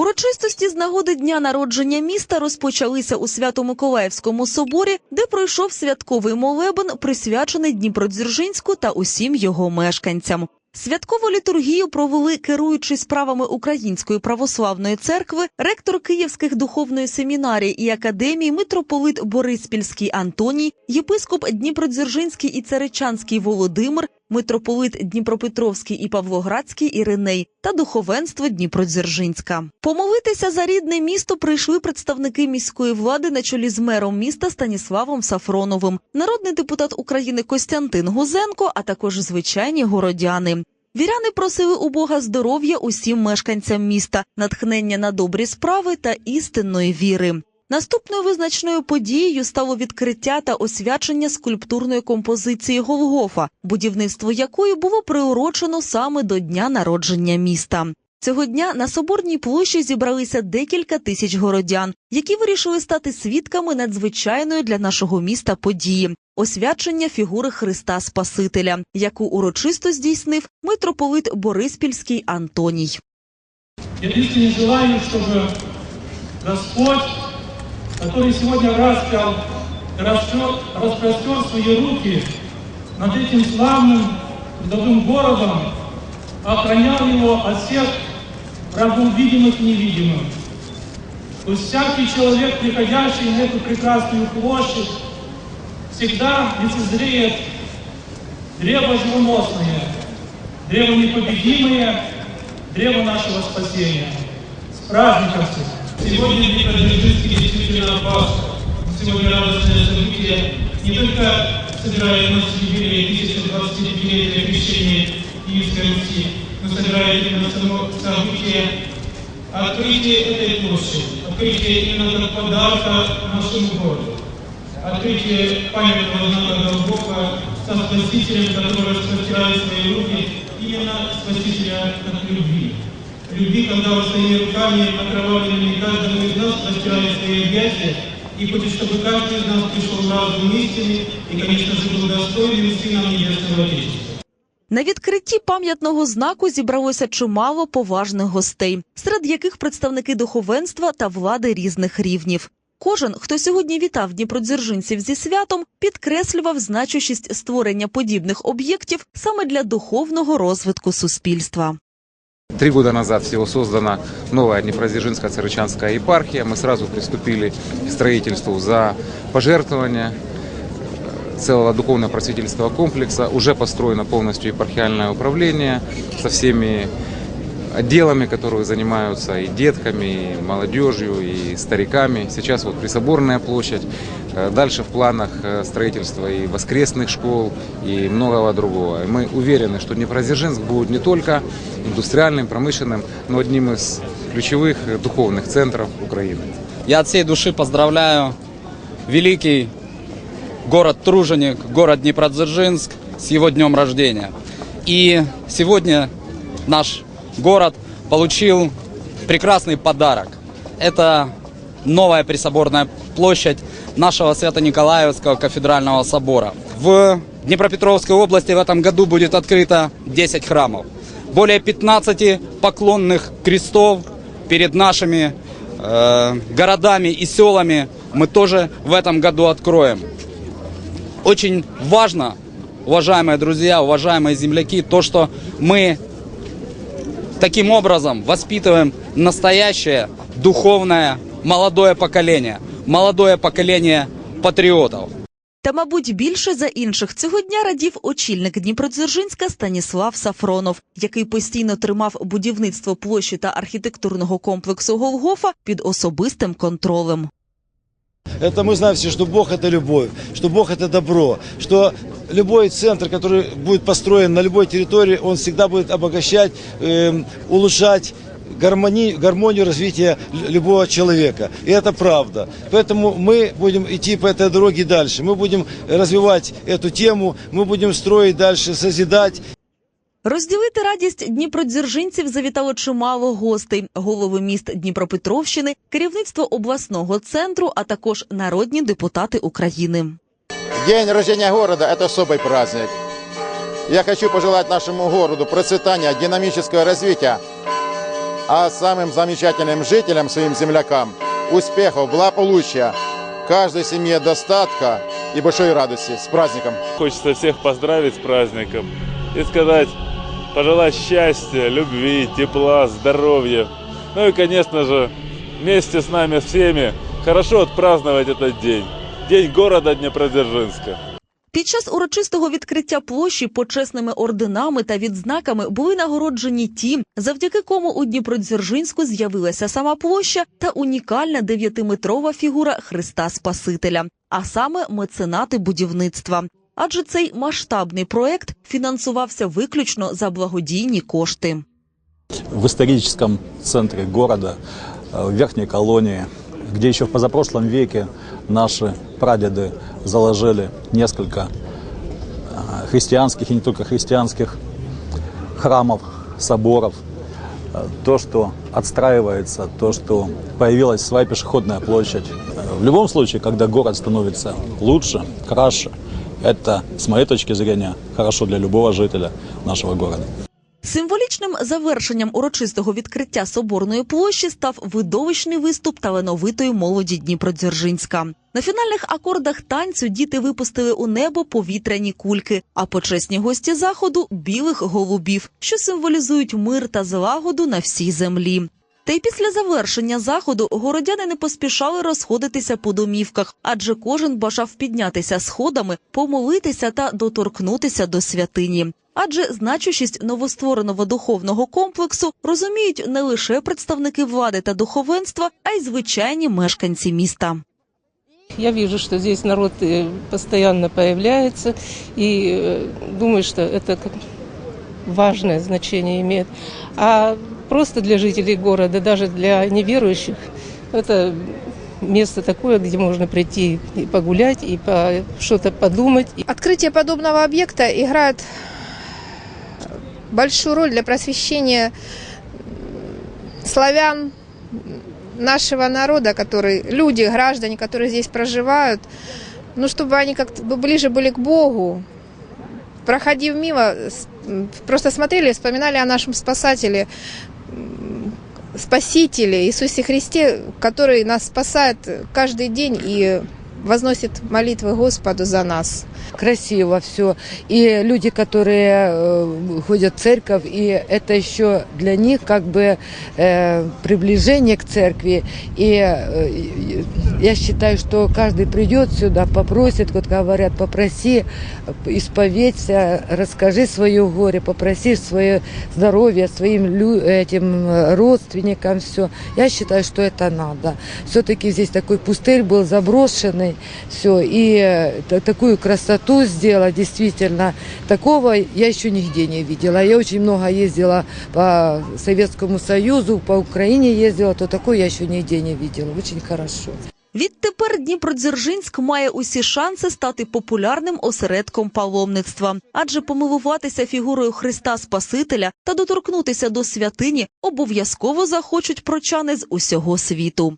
Урочистості з нагоди дня народження міста розпочалися у Свято-Миколаївському соборі, де пройшов святковий молебен, присвячений Дніпродзержинську та усім його мешканцям. Святкову літургію провели керуючий справами Української православної церкви, ректор Київських духовної семінарії і академії митрополит Бориспільський Антоній, єпископ Дніпродзержинський і Царичанський Володимир, митрополит Дніпропетровський і Павлоградський Іриней та духовенство Дніпродзержинська. Помолитися за рідне місто прийшли представники міської влади на чолі з мером міста Станіславом Сафроновим, народний депутат України Костянтин Гузенко, а також звичайні городяни. Віряни просили у Бога здоров'я усім мешканцям міста, натхнення на добрі справи та істинної віри. Наступною визначною подією стало відкриття та освячення скульптурної композиції Голгофа, будівництво якої було приурочено саме до дня народження міста. Цього дня на соборній площі зібралися декілька тисяч городян, які вирішили стати свідками надзвичайної для нашого міста події освячення фігури Христа Спасителя, яку урочисто здійснив митрополит Бориспільський Антоній. Я искренне желаю, чтобы Господь, который сегодня распял, распростер, распростер свои руки над этим славным трудовым городом, охранял его от всех врагов видимых и невидимых. Пусть всякий человек, приходящий на эту прекрасную площадь, всегда лицезреет древо живоносное, древо непобедимое, древо нашего спасения. С праздником всех! Сегодня Днепродзержинский действительно Пасха. Сегодня радостное событие не только собирает нас юбилей 1025-летия крещения Киевской Руси, но собирает именно само событие открытия этой площади, открытие именно подарка нашему городу, открытие памятного знака Голгофа со Спасителем, который распростирает свои руки, именно Спасителя от любви. Любви, когда вы своими руками окровавленными каждому из нас простирали свои объятия, и хочет, чтобы каждый из нас пришел в разум истины и, конечно же, был достойным Сыном Небесного Отечества. На відкритті пам'ятного знаку зібралося чимало поважних гостей, серед яких представники духовенства та влади різних рівнів. Кожен, хто сьогодні вітав дніпродзержинців зі святом, підкреслював значущість створення подібних об'єктів саме для духовного розвитку суспільства. Три года назад всего создана новая Днепродзержинская Царычанская епархия. Мы сразу приступили к строительству за пожертвования целого духовно-просветительского комплекса. Уже построено полностью епархиальное управление со всеми отделами, которые занимаются и детками, и молодежью, и стариками. Сейчас вот Присоборная площадь. Э, Дальше в планах э, строительства и воскресных школ, и многого другого. И мы уверены, что Днепродзержинск будет не только индустриальным, промышленным, но одним из ключевых э, духовных центров Украины. Я от всей души поздравляю великий город Труженик, город Днепродзержинск с его днем рождения. И сегодня наш город получил прекрасный подарок. Это новая присоборная площадь нашего Свято-Николаевского кафедрального собора. В Днепропетровской области в этом году будет открыто 10 храмов. Более 15 поклонных крестов перед нашими э, городами и селами мы тоже в этом году откроем. Очень важно, уважаемые друзья, уважаемые земляки, то, что мы таким образом воспитываем настоящее духовное молодое поколение, молодое поколение патриотов. Та, мабуть, більше за інших цього дня радів очільник Дніпродзержинська Станіслав Сафронов, який постійно тримав будівництво площі та архітектурного комплексу Голгофа під особистим контролем. Это мы знаем все, что Бог это любовь, что Бог это добро, что любой центр, который будет построен на любой территории, он всегда будет обогащать, эм, улучшать гармонию, гармонию развития лю- любого человека. И это правда. Поэтому мы будем идти по этой дороге дальше. Мы будем развивать эту тему, мы будем строить дальше, созидать. Розділити радість дніпродзержинців завітало чимало гостей: голови міст Дніпропетровщини, керівництво обласного центру, а також народні депутати України. День рождения города – это особый праздник. Я хочу пожелать нашему городу процветания, динамического развития, А самым замечательным жителям, своим землякам, успехов, благополучия, каждой семье достатка и большой радости. С праздником! Хочется всех поздравить с праздником и сказать, пожелать счастья, любви, тепла, здоровья. Ну и, конечно же, вместе с нами всеми хорошо отпраздновать этот день. День города Днепродзержинска. Під час урочистого відкриття площі почесними орденами та відзнаками були нагороджені ті, завдяки кому у Дніпродзержинську з'явилася сама площа та унікальна дев'ятиметрова фігура Христа Спасителя, а саме меценати будівництва. Адже цей масштабний проект фінансувався виключно за благодійні кошти. в историческом центре города, э, в верхней колонии, где еще в позапрошлом веке наши прадеды заложили несколько э, христианских и не только христианских храмов, соборов. Э, То, что отстраивается, то, что появилась своя пешеходная площадь. В любом случае, когда город становится лучше, краше, это, с моей точки зрения, хорошо для любого жителя нашего города. Символічним завершенням урочистого відкриття соборної площі став видовищний виступ талановитої молоді Дніпродзержинська. На фінальних акордах танцю діти випустили у небо повітряні кульки, а почесні гості заходу білих голубів, що символізують мир та злагоду на всій землі. Та й після завершення заходу городяни не поспішали розходитися по домівках, адже кожен бажав піднятися сходами, помолитися та доторкнутися до святині Адже значущість новоствореного духовного комплексу розуміють не лише представники влади та духовенства, а й звичайні мешканці міста. Я вижу, что здесь народ э, постоянно появляется, и э, думаю, что это как важное значение имеет. А просто для жителей города, даже для неверующих, это место такое, где можно прийти и погулять, и по, что-то подумать. Открытие подобного объекта играет большую роль для просвещения славян, нашего народа, который, люди, граждане, которые здесь проживают, ну, чтобы они как-то ближе были к Богу, проходив мимо, просто смотрели вспоминали о нашем спасателе, Спасителе Иисусе Христе, который нас спасает каждый день и возносит молитвы Господу за нас. красиво все. И люди, которые э, ходят в церковь, и это еще для них как бы э, приближение к церкви. И э, и я считаю, что каждый придет сюда, попросит, вот говорят, попроси, э, исповедься, расскажи свое горе, попроси свое здоровье своим лю- этим э, родственникам, все. Я считаю, что это надо. Все-таки здесь такой пустырь был заброшенный, все, и э, такую красоту сделала, действительно, такого я еще нигде не видела. Я очень много ездила по Советскому Союзу, по Украине ездила, то такое я еще нигде не видела. Очень хорошо. Відтепер Дніпродзержинськ має усі шанси стати популярним осередком паломництва, адже помилуватися фігурою Христа Спасителя та доторкнутися до святині обов'язково захочуть прочани з усього світу.